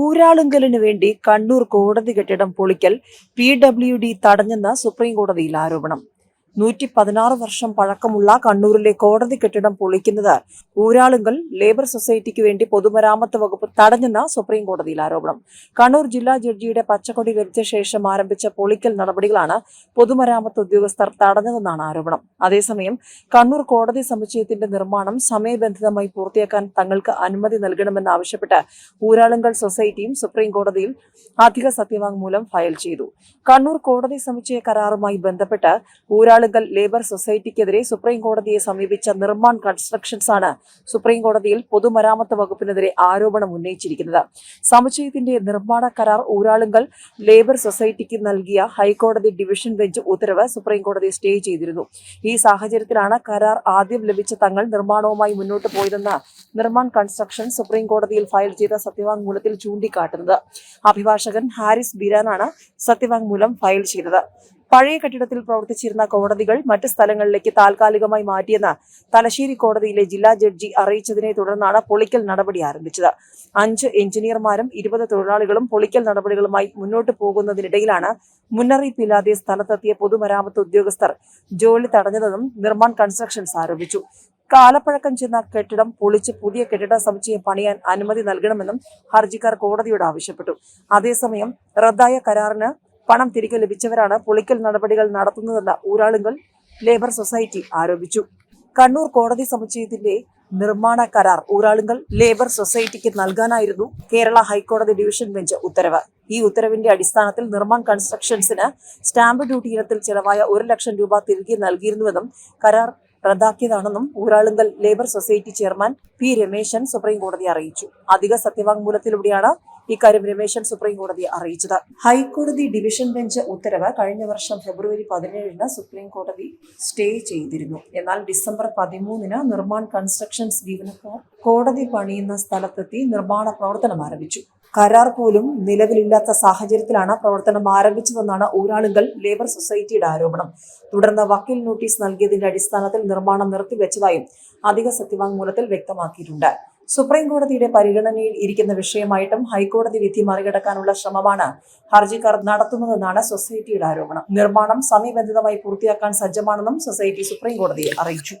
ഊരാളുങ്കലിനു വേണ്ടി കണ്ണൂർ കോടതി കെട്ടിടം പൊളിക്കൽ പി ഡബ്ല്യു ഡി തടഞ്ഞെന്ന് സുപ്രീം കോടതിയിൽ ആരോപണം. നൂറ്റി പതിനാറ് വർഷം പഴക്കമുള്ള കണ്ണൂരിലെ കോടതി കെട്ടിടം പൊളിക്കുന്നത് ഊരാളുങ്കൽ ലേബർ സൊസൈറ്റിക്ക് വേണ്ടി പൊതുമരാമത്ത് വകുപ്പ് തടഞ്ഞെന്ന സുപ്രീം കോടതിയിൽ ആരോപണം. കണ്ണൂർ ജില്ലാ ജഡ്ജിയുടെ പച്ചക്കൊടി ലഭിച്ച ശേഷം ആരംഭിച്ച പൊളിക്കൽ നടപടികളാണ് പൊതുമരാമത്ത് ഉദ്യോഗസ്ഥർ തടഞ്ഞതെന്നാണ് ആരോപണം. അതേസമയം കണ്ണൂർ കോടതി സമുച്ചയത്തിന്റെ നിർമ്മാണം സമയബന്ധിതമായി പൂർത്തിയാക്കാൻ തങ്ങൾക്ക് അനുമതി നൽകണമെന്നാവശ്യപ്പെട്ട് ഊരാളുങ്കൽ സൊസൈറ്റിയും സുപ്രീം കോടതിയിൽ അധിക സത്യവാങ്മൂലം ഫയൽ ചെയ്തു. കണ്ണൂർ കോടതി സമുച്ചയ കരാറുമായി ബന്ധപ്പെട്ട് ഊരാളുങ്കൽ ലേബർ സൊസൈറ്റിക്കെതിരെ സുപ്രീം കോടതിയെ സമീപിച്ച നിർമ്മാൺ കൺസ്ട്രക്ഷൻസ് ആണ് സുപ്രീം കോടതിയിൽ പൊതുമരാമത്ത് വകുപ്പിനെതിരെ ആരോപണം ഉന്നയിച്ചിരിക്കുന്നത്. സമുച്ചയത്തിന്റെ നിർമ്മാണ കരാർ ഊരാളുങ്കൽ ലേബർ സൊസൈറ്റിക്ക് നൽകിയ ഹൈക്കോടതി ഡിവിഷൻ ബെഞ്ച് ഉത്തരവ് സുപ്രീം കോടതി സ്റ്റേ ചെയ്തിരുന്നു. ഈ സാഹചര്യത്തിലാണ് കരാർ ആദ്യം ലഭിച്ച തങ്ങൾ നിർമ്മാണവുമായി മുന്നോട്ട് പോയതെന്ന് നിർമ്മാൺ കൺസ്ട്രക്ഷൻ സുപ്രീം കോടതിയിൽ ഫയൽ ചെയ്ത സത്യവാങ്മൂലത്തിൽ ചൂണ്ടിക്കാട്ടുന്നത്. അഭിഭാഷകൻ ഹാരിസ് ബിരാനാണ് സത്യവാങ്മൂലം ഫയൽ ചെയ്തത്. പഴയ കെട്ടിടത്തിൽ പ്രവർത്തിച്ചിരുന്ന കോടതികൾ മറ്റ് സ്ഥലങ്ങളിലേക്ക് താൽക്കാലികമായി മാറ്റിയെന്ന് തലശ്ശേരി കോടതിയിലെ ജില്ലാ ജഡ്ജി അറിയിച്ചതിനെ തുടർന്നാണ് പൊളിക്കൽ നടപടി ആരംഭിച്ചത്. അഞ്ച് എഞ്ചിനീയർമാരും ഇരുപത് തൊഴിലാളികളും പൊളിക്കൽ നടപടികളുമായി മുന്നോട്ട് പോകുന്നതിനിടയിലാണ് മുന്നറിയിപ്പില്ലാതെ സ്ഥലത്തെത്തിയ പൊതുമരാമത്ത് ഉദ്യോഗസ്ഥർ ജോലി തടഞ്ഞതെന്നും നിർമ്മാൺ കൺസ്ട്രക്ഷൻസ് ആരോപിച്ചു. കാലപ്പഴക്കം ചെന്ന കെട്ടിടം പൊളിച്ച് പുതിയ കെട്ടിട സമുച്ചയം പണിയാൻ അനുമതി നൽകണമെന്നും ഹർജിക്കാർ കോടതിയോട് ആവശ്യപ്പെട്ടു. അതേസമയം റദ്ദായ കരാറിന് പണം തിരികെ ലഭിച്ചവരാണ് പൊളിക്കൽ നടപടികൾ നടത്തുന്നതെന്ന് ഊരാളുങ്കൽ ലേബർ സൊസൈറ്റി ആരോപിച്ചു. കണ്ണൂർ കോടതി സമുച്ചയത്തിന്റെ നിർമ്മാണ കരാർ ഊരാളുങ്കൽ ലേബർ സൊസൈറ്റിക്ക് നൽകാനായിരുന്നു കേരള ഹൈക്കോടതി ഡിവിഷൻ ബെഞ്ച് ഉത്തരവ്. ഈ ഉത്തരവിന്റെ അടിസ്ഥാനത്തിൽ നിർമ്മാൺ കൺസ്ട്രക്ഷൻസിന് സ്റ്റാമ്പ് ഡ്യൂട്ടി ഇനത്തിൽ ചെലവായ ഒരു ലക്ഷം രൂപ തിരികെ നൽകിയിരുന്നുവെന്നും കരാർ റദ്ദാക്കിയതാണെന്നും Uralungal labour society chairman P Rameshan supreme കോടതി അറിയിച്ചു. അധിക സത്യവാങ്മൂലത്തിലൂടെയാണ് ഇക്കാര്യം രമേശൻ സുപ്രീം കോടതിയെ അറിയിച്ചത്. ഹൈക്കോടതി ഡിവിഷൻ ബെഞ്ച് ഉത്തരവ് കഴിഞ്ഞ വർഷം ഫെബ്രുവരി പതിനേഴിന് സുപ്രീം കോടതി സ്റ്റേ ചെയ്തിരുന്നു. എന്നാൽ ഡിസംബർ പതിമൂന്നിന് നിർമ്മാൺ കൺസ്ട്രക്ഷൻസ് ജീവനക്കാർ കോടതി പണിയുന്ന സ്ഥലത്തെത്തി നിർമ്മാണ പ്രവർത്തനം ആരംഭിച്ചു. കരാർ പോലും നിലവിലില്ലാത്ത സാഹചര്യത്തിലാണ് പ്രവർത്തനം ആരംഭിച്ചതെന്നാണ് ഊരാളുങ്കൽ ലേബർ സൊസൈറ്റിയുടെ ആരോപണം. തുടർന്ന് വക്കീൽ നോട്ടീസ് നൽകിയതിന്റെ അടിസ്ഥാനത്തിൽ നിർമ്മാണം നിർത്തിവെച്ചതായും അധിക സത്യവാങ്മൂലത്തിൽ വ്യക്തമാക്കിയിട്ടുണ്ട്. സുപ്രീം കോടതിയുടെ പരിഗണനയിൽ ഇരിക്കുന്ന വിഷയമായിട്ടും ഹൈക്കോടതി വിധി മറികടക്കാനുള്ള ശ്രമമാണ് ഹർജിക്കാർ നടത്തുന്നതെന്നാണ് സൊസൈറ്റിയുടെ ആരോപണം. നിർമ്മാണം സമയബന്ധിതമായി പൂർത്തിയാക്കാൻ സജ്ജമാണെന്നും സൊസൈറ്റി സുപ്രീം കോടതിയെ അറിയിച്ചു.